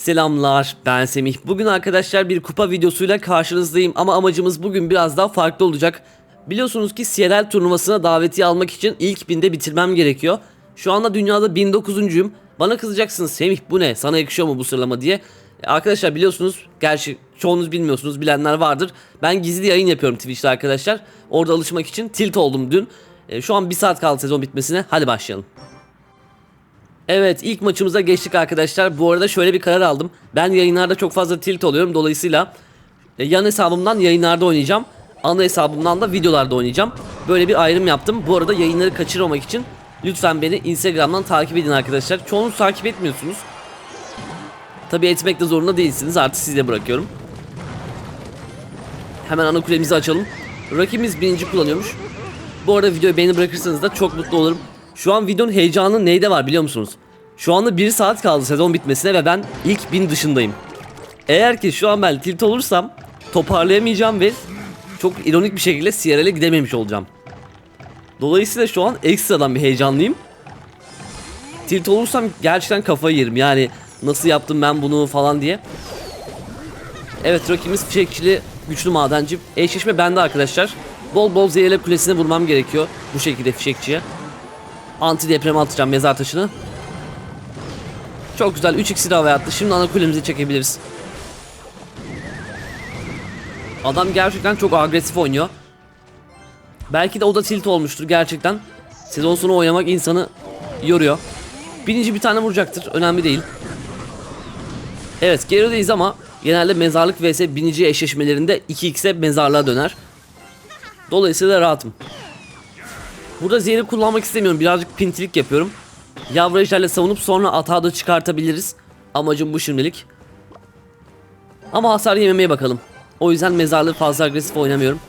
Selamlar ben Semih. Bugün arkadaşlar bir kupa videosuyla karşınızdayım ama amacımız bugün biraz daha farklı olacak. Biliyorsunuz ki CRL turnuvasına davetiye almak için ilk binde bitirmem gerekiyor. Şu anda dünyada 1009'uncuyum. Bana kızacaksınız Semih bu ne sana yakışıyor mu bu sıralama diye. E, Arkadaşlar biliyorsunuz gerçi çoğunuz bilmiyorsunuz bilenler vardır. Ben gizli yayın yapıyorum Twitch'te arkadaşlar. Orada alışmak için tilt oldum dün. E, Şu an bir saat kaldı sezon bitmesine hadi başlayalım. Evet ilk maçımıza geçtik arkadaşlar. Bu arada şöyle bir karar aldım. Ben yayınlarda çok fazla tilt oluyorum. Dolayısıyla e, yan hesabımdan yayınlarda oynayacağım. Ana hesabımdan da videolarda oynayacağım. Böyle bir ayrım yaptım. Bu arada yayınları kaçırmamak için lütfen beni Instagram'dan takip edin arkadaşlar. Çoğunuz takip etmiyorsunuz. Tabi etmek de zorunda değilsiniz. Artık size bırakıyorum. Hemen ana kulemizi açalım. Rakibimiz birinci kullanıyormuş. Bu arada videoyu beğeni bırakırsanız da çok mutlu olurum. Şu an videonun heyecanı neyde var biliyor musunuz? Şu anda 1 saat kaldı sezon bitmesine ve ben ilk bin dışındayım. Eğer ki şu an ben tilt olursam toparlayamayacağım ve çok ironik bir şekilde CRL'e gidememiş olacağım. Dolayısıyla şu an ekstradan bir heyecanlıyım. Tilt olursam gerçekten kafayı yerim yani nasıl yaptım ben bunu falan diye. Evet rakibimiz fişekçili güçlü madenci. Eşleşme bende arkadaşlar. Bol bol zehirle kulesine vurmam gerekiyor. Bu şekilde fişekçiye. Anti deprem atacağım mezar taşını. Çok güzel 3 iksir havaya attı. Şimdi ana kulemizi çekebiliriz. Adam gerçekten çok agresif oynuyor. Belki de o da tilt olmuştur gerçekten. Sezon sonu oynamak insanı yoruyor. Birinci bir tane vuracaktır. Önemli değil. Evet gerideyiz ama genelde mezarlık vs binici eşleşmelerinde 2x'e mezarlığa döner. Dolayısıyla rahatım. Burada zehri kullanmak istemiyorum. Birazcık pintilik yapıyorum. Yavru ejderle savunup sonra atağı da çıkartabiliriz. Amacım bu şimdilik. Ama hasar yememeye bakalım. O yüzden mezarlığı fazla agresif oynamıyorum.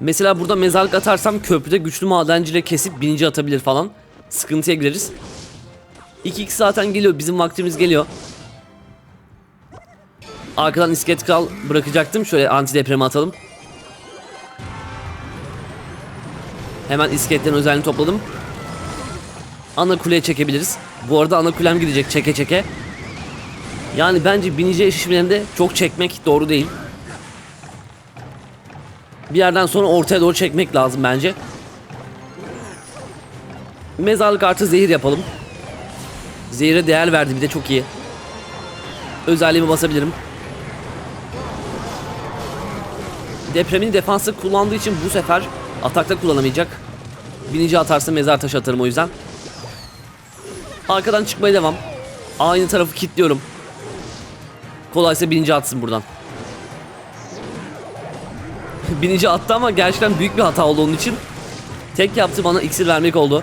Mesela burada mezarlık atarsam köprüde güçlü madenciyle kesip binici atabilir falan. Sıkıntıya gireriz. 2x zaten geliyor. Bizim vaktimiz geliyor. Arkadan iskelet kral bırakacaktım. Şöyle anti depremi atalım. Hemen iskeletlerin özelliğini topladım. Ana kuleye çekebiliriz. Bu arada ana kulem gidecek çeke çeke. Yani bence binici eşleşmelerinde çok çekmek doğru değil. Bir yerden sonra ortaya doğru çekmek lazım bence. Mezarlık artı zehir yapalım. Zehire değer verdi bir de çok iyi. Özelliğimi basabilirim. Depremin defansı kullandığı için bu sefer atakta kullanamayacak. Binici atarsa mezar taşı atarım o yüzden. Arkadan çıkmaya devam. Aynı tarafı kilitliyorum. Kolaysa binici atsın buradan. binici attı ama gerçekten büyük bir hata oldu onun için. Tek yaptı bana iksir vermek oldu.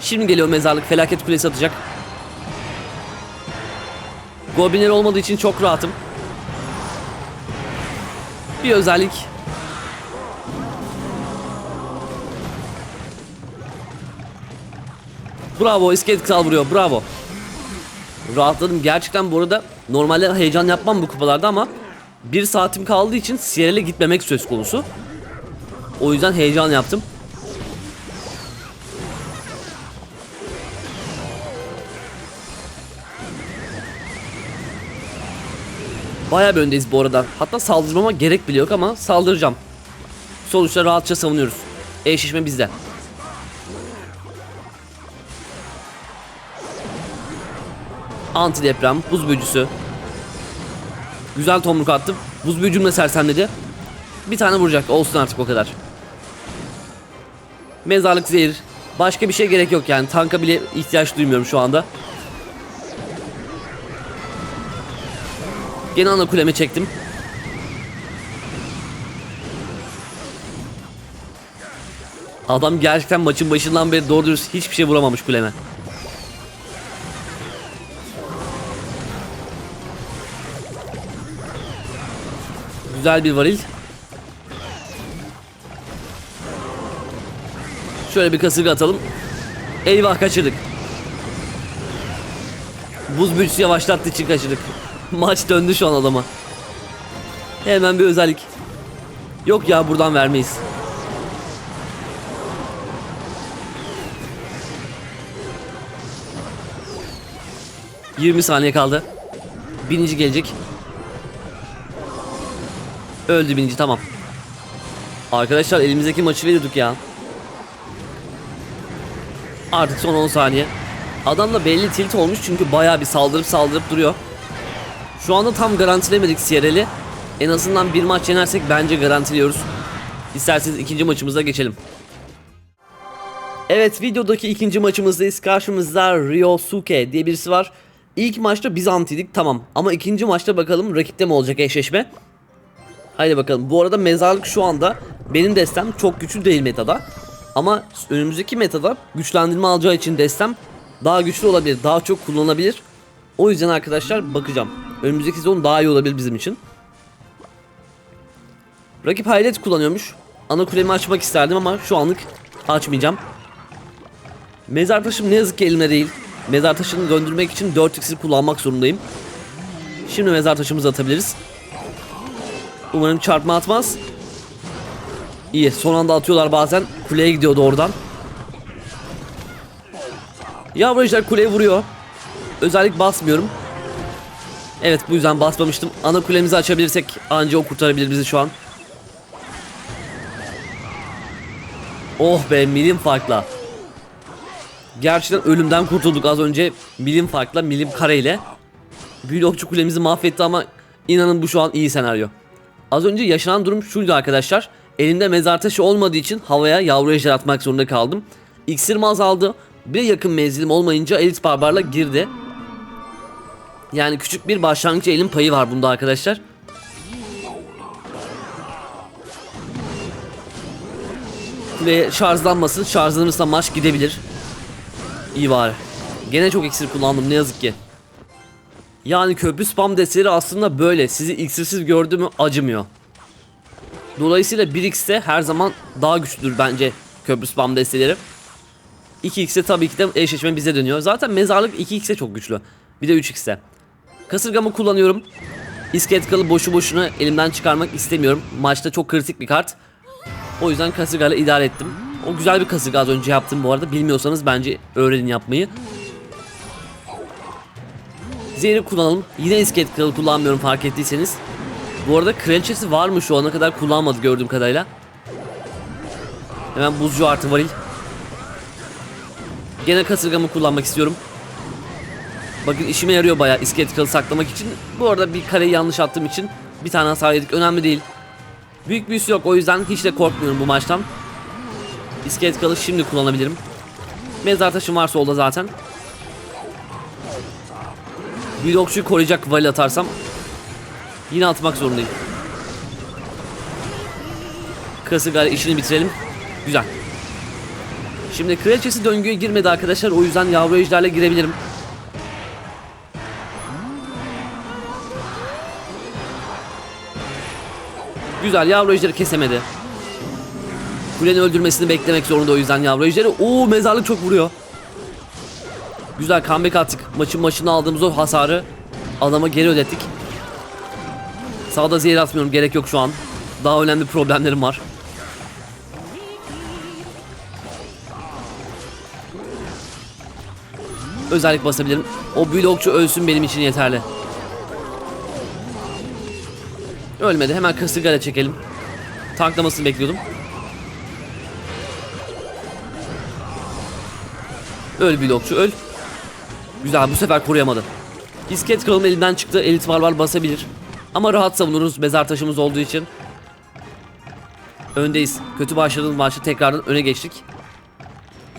Şimdi geliyor mezarlık felaket kulesi atacak. Goblinler olmadığı için çok rahatım. Bir özellik Bravo iskelet kral vuruyor bravo. Rahatladım gerçekten bu arada normalde heyecan yapmam bu kupalarda ama bir saatim kaldığı için CRL'e gitmemek söz konusu. O yüzden heyecan yaptım. Bayağı bir öndeyiz bu arada. Hatta saldırmama gerek bile yok ama saldıracağım. Sonuçta rahatça savunuyoruz. Eşleşme bizde. Anti deprem, buz büyücüsü. Güzel tomruk attım. Buz büyücüm de sersemledi. Bir tane vuracak. Olsun artık o kadar. Mezarlık zehir. Başka bir şey gerek yok yani. Tanka bile ihtiyaç duymuyorum şu anda. Gene ana kuleme çektim. Adam gerçekten maçın başından beri doğru dürüst hiçbir şey vuramamış kuleme. Güzel bir varil. Şöyle bir kasırga atalım. Eyvah kaçırdık. Buz büyücüsü yavaşlattığı için kaçırdık. Maç döndü şu an adama. Hemen bir özellik. Yok ya buradan vermeyiz. Yirmi saniye kaldı. Binici gelecek. Öldü binici tamam. Arkadaşlar elimizdeki maçı veriyorduk ya. Artık son 10 saniye. Adam da belli tilt olmuş çünkü bayağı bir saldırıp saldırıp duruyor. Şu anda tam garantilemedik Sierrel'i. En azından bir maç yenersek bence garantiliyoruz. İsterseniz ikinci maçımıza geçelim. Evet videodaki ikinci maçımızdayız. Karşımızda Ryosuke diye birisi var. İlk maçta biz antiydik tamam. Ama ikinci maçta bakalım rakipte mi olacak eşleşme. Haydi bakalım. Bu arada mezarlık şu anda benim destem çok güçlü değil metada. Ama önümüzdeki metada güçlendirme alacağı için destem daha güçlü olabilir. Daha çok kullanılabilir. O yüzden arkadaşlar bakacağım. Önümüzdeki sezon daha iyi olabilir bizim için. Rakip hayret kullanıyormuş. Ana kulemi açmak isterdim ama şu anlık açmayacağım. Mezar taşım ne yazık ki elimde değil. Mezar taşını döndürmek için 4 iksir kullanmak zorundayım. Şimdi mezar taşımızı atabiliriz. Umarım çarpma atmaz. İyi son anda atıyorlar bazen. Kuleye gidiyordu oradan. Yavru ejder kuleye vuruyor. Özellik basmıyorum. Evet bu yüzden basmamıştım. Ana kulemizi açabilirsek anca o kurtarabilir bizi şu an. Oh be milim farkla. Gerçekten ölümden kurtulduk az önce milim farkla milim kareyle. Büyülü okçu kulemizi mahvetti ama inanın bu şu an iyi senaryo. Az önce yaşanan durum şuydu arkadaşlar. Elimde mezar taşı olmadığı için havaya yavru ejder atmak zorunda kaldım. İksirim azaldı. Bir yakın menzilim olmayınca elit barbarla girdi. Yani küçük bir başlangıç elin payı var bunda arkadaşlar. Ve şarjlanmasın. Şarjlanırsa maç gidebilir. İyi var. Gene çok iksir kullandım ne yazık ki. Yani köprü spam desteleri aslında böyle. Sizi iksirsiz gördü mü acımıyor. Dolayısıyla 1x'te her zaman daha güçlüdür bence köprü spam desteleri. 2x'te tabii ki de eşleşme bize dönüyor. Zaten mezarlık 2x'te çok güçlü. Bir de 3x'te. Kasırgamı kullanıyorum. İskelet kralı boşu boşuna elimden çıkarmak istemiyorum. Maçta çok kritik bir kart. O yüzden kasırgayla idare ettim. O güzel bir kasırga az önce yaptım bu arada. Bilmiyorsanız bence öğrenin yapmayı. Zehri kullanalım. Yine iskelet kralı kullanmıyorum fark ettiyseniz. Bu arada kraliçesi var mı şu ana kadar kullanmadı gördüğüm kadarıyla. Hemen buzcu artı varil. Gene kasırgamı kullanmak istiyorum. Bakın işime yarıyor bayağı iskelet kralı saklamak için. Bu arada bir kareyi yanlış attığım için bir tane hasar yedik. Önemli değil. Büyük büyüsü yok o yüzden hiç de korkmuyorum bu maçtan. İskelet kralı şimdi kullanabilirim. Mezar taşım var solda zaten. Bir okçuyu koruyacak vali atarsam yine atmak zorundayım. Kasırgayla işini bitirelim. Güzel. Şimdi kraliçesi döngüye girmedi arkadaşlar. O yüzden yavru ejderle girebilirim. Güzel yavru ejderi kesemedi. Kulenin öldürmesini beklemek zorunda o yüzden yavru ejderi. Oo mezarlık çok vuruyor. Güzel comeback attık. Maçın başına aldığımız o hasarı adama geri ödettik. Sağda zehir atmıyorum gerek yok şu an. Daha önemli problemlerim var. Özellik basabilirim. O büyülü okçu ölsün benim için yeterli. Ölmedi. Hemen kasırgayla çekelim. Tanklamasını bekliyordum. Öl büyülü öl. Güzel bu sefer koruyamadı. İskelet kralım elinden çıktı. Elit barbar basabilir. Ama rahat savunuruz mezar taşımız olduğu için. Öndeyiz. Kötü başladığımız maçta tekrardan öne geçtik.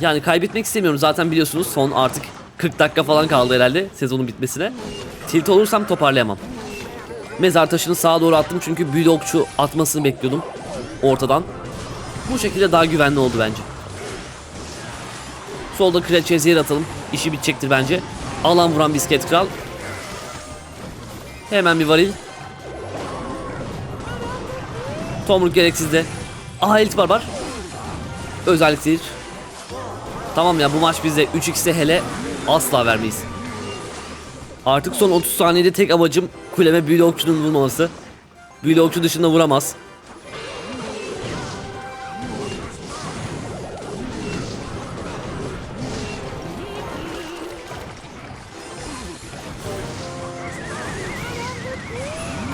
Yani kaybetmek istemiyorum. Zaten biliyorsunuz son artık 40 dakika falan kaldı herhalde sezonun bitmesine. Tilt olursam toparlayamam. Mezar taşını sağa doğru attım çünkü büyülü okçu atmasını bekliyordum ortadan. Bu şekilde daha güvenli oldu bence. Solda kraliçeye zehir atalım. İşi bitecektir bence. Alan vuran bisket kral. Hemen bir varil. Tomruk gereksizde. Aha elit barbar. Özellik değil. Tamam ya bu maç bizde 3x'e hele asla vermeyiz. Artık son 30 saniyede tek amacım kuleme büyülü okçunun vurmaması. Büyülü okçu dışında vuramaz.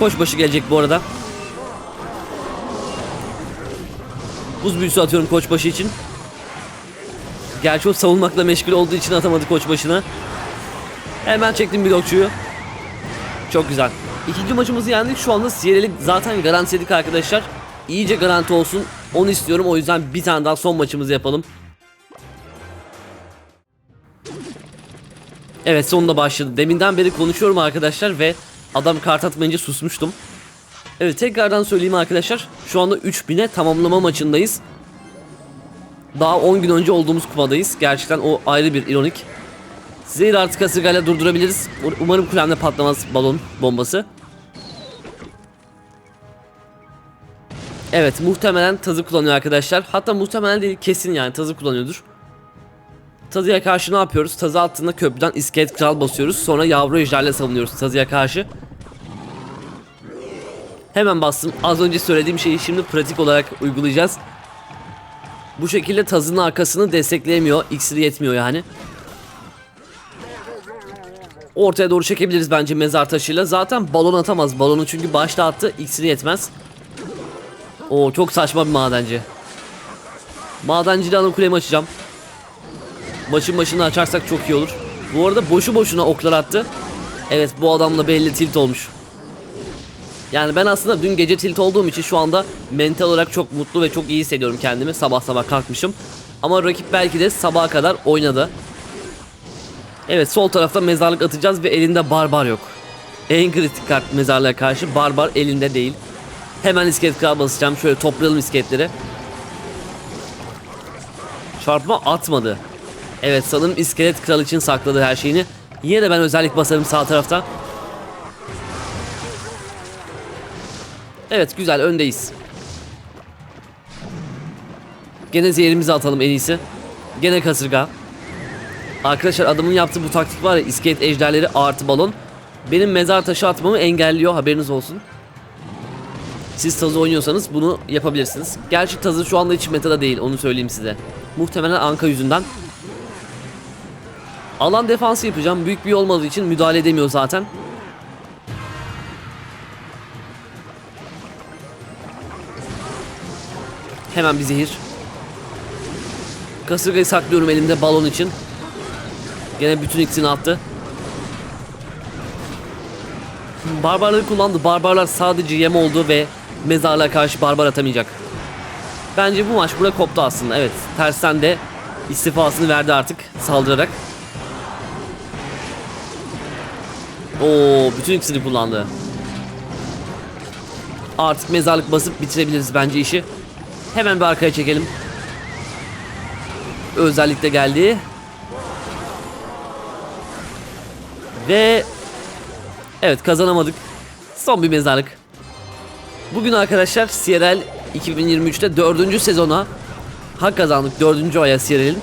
Koçbaşı gelecek bu arada. Buz büyüsü atıyorum koçbaşı için. Gerçi o savunmakla meşgul olduğu için atamadı koçbaşına. Hemen çektim blokçuyu. Çok güzel. İkinci maçımızı yendik. Şu anda Sierra'lı zaten garantiledik arkadaşlar. İyice garanti olsun. Onu istiyorum. O yüzden bir tane daha son maçımızı yapalım. Evet sonunda başladı. Deminden beri konuşuyorum arkadaşlar ve adam kart atmayınca susmuştum. Evet tekrardan söyleyeyim arkadaşlar. Şu anda 3000'e tamamlama maçındayız. Daha 10 gün önce olduğumuz kupadayız. Gerçekten o ayrı bir ironik. Zehir artık kasırgayla durdurabiliriz. Umarım kulemde patlamaz balon bombası. Evet muhtemelen tazı kullanıyor arkadaşlar. Hatta muhtemelen değil kesin yani tazı kullanıyordur. Tazıya karşı ne yapıyoruz? Tazı altında köprüden iskelet kral basıyoruz. Sonra yavru ejderle savunuyoruz tazıya karşı. Hemen bastım. Az önce söylediğim şeyi şimdi pratik olarak uygulayacağız. Bu şekilde tazının arkasını destekleyemiyor. İksiri yetmiyor yani. Ortaya doğru çekebiliriz bence mezar taşıyla. Zaten balon atamaz. Balonu çünkü başta attı. İksiri yetmez. Oo çok saçma bir madenci. Madenciliği ana kulemi açacağım. Maçın başını açarsak çok iyi olur. Bu arada boşu boşuna oklar attı. Evet bu adamla belli tilt olmuş. Yani ben aslında dün gece tilt olduğum için şu anda mental olarak çok mutlu ve çok iyi hissediyorum kendimi. Sabah sabah kalkmışım. Ama rakip belki de sabaha kadar oynadı. Evet sol tarafta mezarlık atacağız ve elinde barbar yok. En kritik kart mezarlığa karşı barbar elinde değil. Hemen iskelet kral basacağım. Şöyle toplayalım iskeletleri. Çarpma atmadı. Evet sanırım iskelet kral için sakladı her şeyini. Yine de ben özellik basarım sağ tarafta. Evet güzel öndeyiz. Gene zehirimizi atalım en iyisi. Gene kasırga. Arkadaşlar adamın yaptığı bu taktik var ya iskelet ejderleri artı balon. Benim mezar taşı atmamı engelliyor haberiniz olsun. Siz tazı oynuyorsanız bunu yapabilirsiniz. Gerçi tazı şu anda hiç metada değil onu söyleyeyim size. Muhtemelen anka yüzünden. Alan defansı yapacağım. Büyük bir olmadığı için müdahale edemiyor zaten. Hemen bir zehir. Kasırgayı saklıyorum elimde balon için. Gene bütün ikisini attı. Barbarları kullandı. Barbarlar sadece yem oldu ve mezarlığa karşı barbar atamayacak. Bence bu maç burada koptu aslında. Evet tersten de istifasını verdi artık saldırarak. Oo bütün ikisini kullandı. Artık mezarlık basıp bitirebiliriz bence işi. Hemen bir arkaya çekelim. Özellikle geldi. Ve evet kazanamadık. Son bir mezarlık. Bugün arkadaşlar CRL 2023'te 4. sezona hak kazandık 4. aya CRL'in.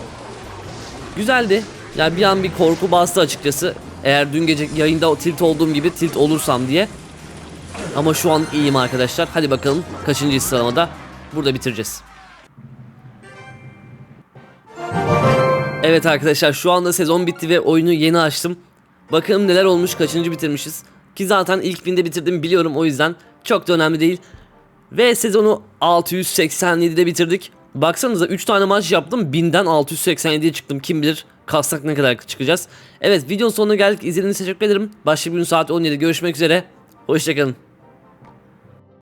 Güzeldi. Yani bir an bir korku bastı açıkçası. Eğer dün gece yayında tilt olduğum gibi tilt olursam diye. Ama şu an iyiyim arkadaşlar. Hadi bakalım kaçıncı sıralamada burada bitireceğiz. Evet arkadaşlar şu anda sezon bitti ve oyunu yeni açtım. Bakalım neler olmuş kaçıncı bitirmişiz. Ki zaten ilk binde bitirdim biliyorum o yüzden çok da önemli değil. Ve sezonu 687'de bitirdik. Baksanıza 3 tane maç yaptım 1000'den 687'ye çıktım kim bilir kassak ne kadar çıkacağız. Evet videonun sonuna geldik izlediğiniz için teşekkür ederim. Başka bir gün saat 17 görüşmek üzere. Hoşçakalın.